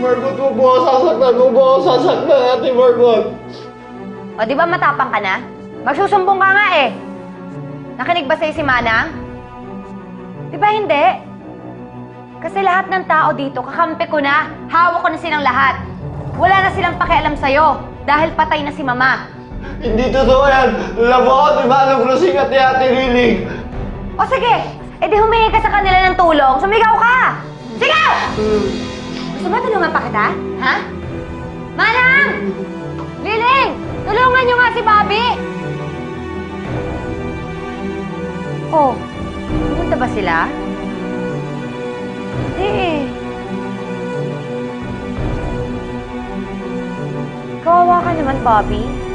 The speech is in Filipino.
Huwag mo ako sasaktan, huwag mo ako sasaktan, Ate Margot. O, di ba matapang ka na? Magsusumbong ka nga eh. Nakinig ba sa'yo si Manang? Di ba hindi? Kasi lahat ng tao dito, kakampi ko na. Hawak ko na silang lahat. Wala na silang pakialam sa'yo dahil patay na si Mama. Hindi totoo yan. Labo ako ni Manong Rosing at ni Ate Liling. O sige, edi humingi ka sa kanila ng tulong. Sumigaw ka! Kita? Ha? Manang! Liling! Tulungan niyo nga si Bobby! Oh, pumunta ba sila? Hindi eh. Kawawa ka naman, Bobby.